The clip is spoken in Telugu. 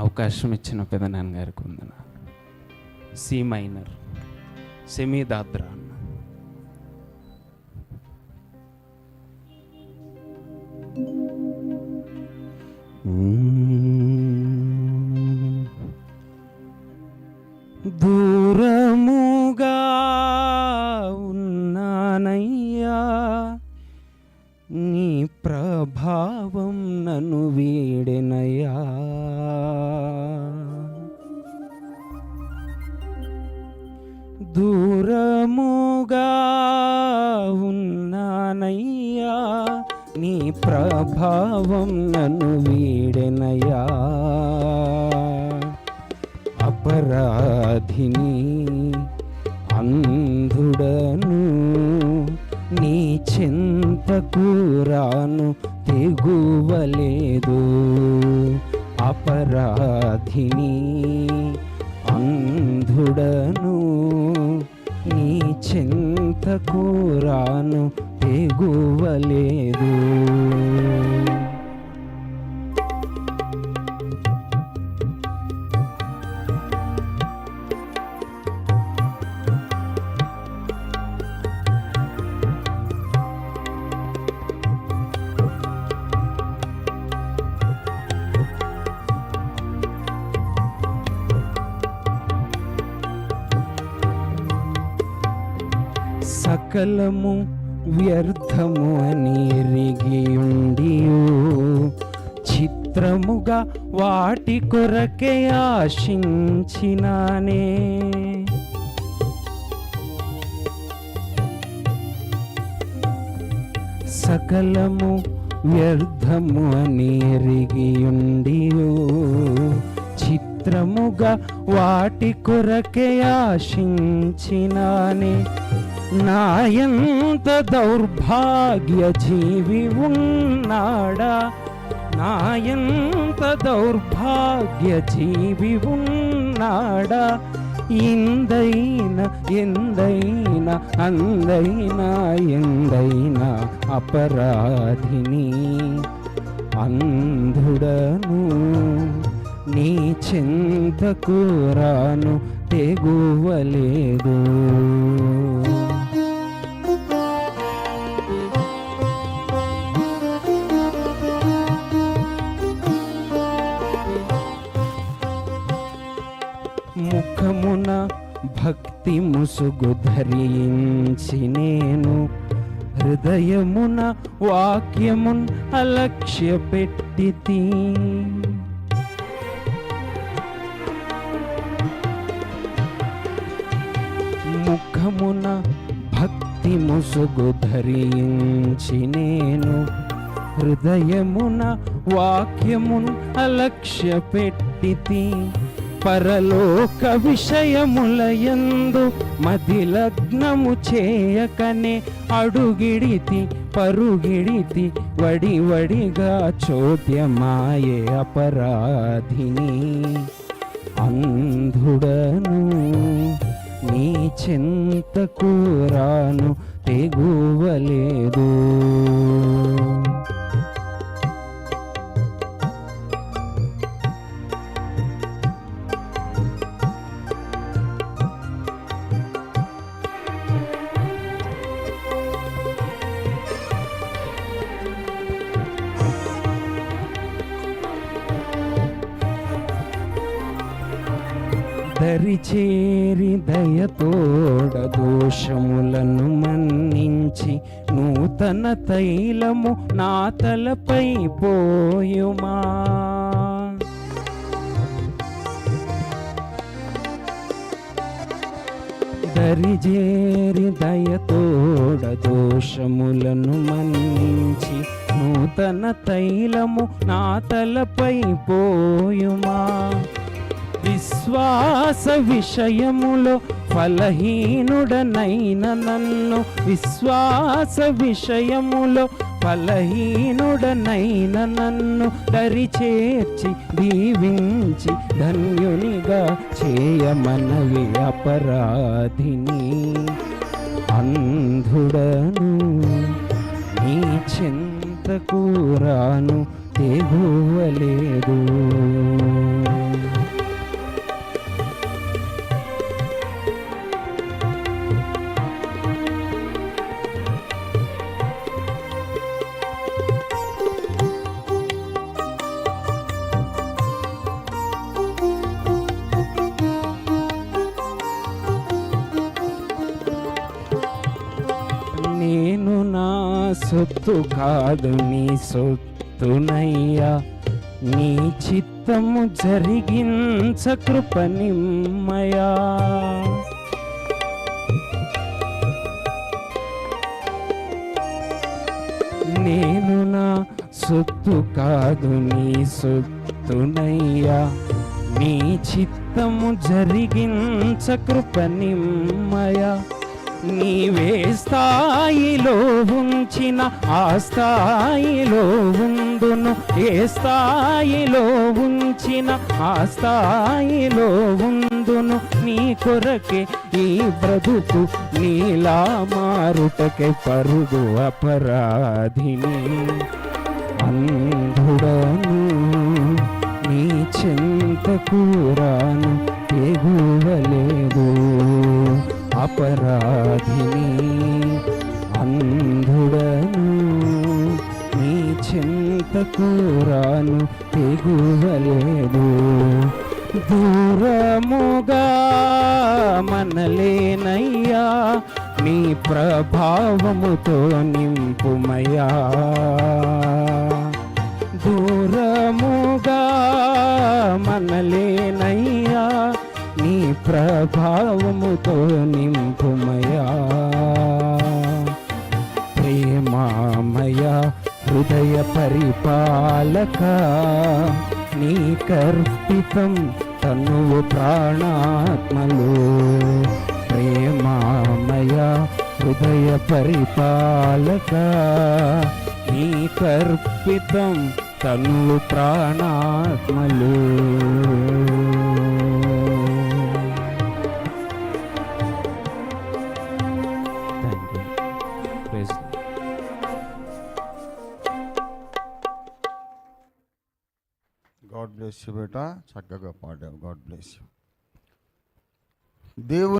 అవకాశం ఇచ్చిన పెదనాన్న గారికి ఉందన సి మైనర్ సెమీ దాద్రా అన్న. దూరముగా ఉన్నానయ్యా నీ ప్రభావం నన్ను వీడెనయ్యా. ప్రభావం నన్ను వీడెనయ్యా అపరాధిని అంధుడను నీ చింతకు రాను తెగువలేదు. అపరాధిని అంధుడను నీ చింతకు రాను తెగువలేదు సకలము వ్యర్థము అని ఎరిగియుండియు చిత్రముగా వాటి కొరకే ఆశించినానే. సకలము వ్యర్థము అని ఎరిగియుండియు చిత్రముగా వాటి కొరకే ఆశించినానే. నాయంత దౌర్భాగ్య జీవి ఉన్నాడా? నాయంత దౌర్భాగ్య జీవి ఉన్నాడా? ఇందైన ఎందైన అందైనా ఎందైనా అపరాధిని అంధుడను నీ చింత కూరాను తెగువలేదు. ముసుగు ధరించి నేను హృదయమున వాక్యమున్ అలక్ష్య పెట్టి ముఖమున భక్తి ముసుగు ధరించి నేను హృదయమున వాక్యమున్ అలక్ష్య పెట్టి పరలోక విషయములయందు మది లగ్నము చేయకనే అడుగిడితి పరుగిడితి వడి వడిగా చోద్యమాయే అపరాధిని. అంధుడ దరిచేరి దయతోడ దోషములను మన్నించి నూతన తైలము నా తలపై పోయుమా. దరిజేరి దయతోడ దోషములను మన్నించి నూతన తైలము నా తలపై పోయుమా. విశ్వాస విషయములో ఫలహీనుడనైన నన్ను విశ్వాస విషయములో ఫలహీనుడనైన నన్ను దరిచేర్చి దీవించి ధన్యునిగా చేయమనవి అపరాధిని. అంధుడను నీ చింతకు రాను తెగువలేదు. సొత్తు కాదు నీ సొత్తునయ్యా. నీ చిత్తము జరిగించ కృప నిమ్మయా. నేను నా సొత్తు కాదు నీ సొత్తునయ్యా. నీ చిత్తము జరిగించ కృప నిమ్మయా. నీవే స్థాయిలో ఉంచిన ఆ స్థాయిలో ఉందును ఏ స్థాయిలో ఉంచిన ఆ స్థాయిలో ఉందును నీ కొరకే ఈ బ్రతుకు నీలా మారుటకే పరుగు అపరాధిని. అంధుడను నీ చింత కూరాను ఎగువలేదు అపరాధిని అంధుడను నీ చింతకు రాను ఎగువలేదు దూరముగా మనలేనయ్యా నీ ప్రభావముతో నింపుమయ్యా. దూరముగా మనలేనయ్యా ప్రభావముతో నింపుమయా. ప్రేమామయ హృదయ పరిపాలక నీ కర్పితం తనువు ప్రాణాత్మలు. ప్రేమామయ హృదయ పరిపాలక నీ కర్పితం తనువు ప్రాణాత్మలు. బ్లెస్ యూ బేటా చక్కగా పాడావు. గాడ్ బ్లెస్ యూ దేవుని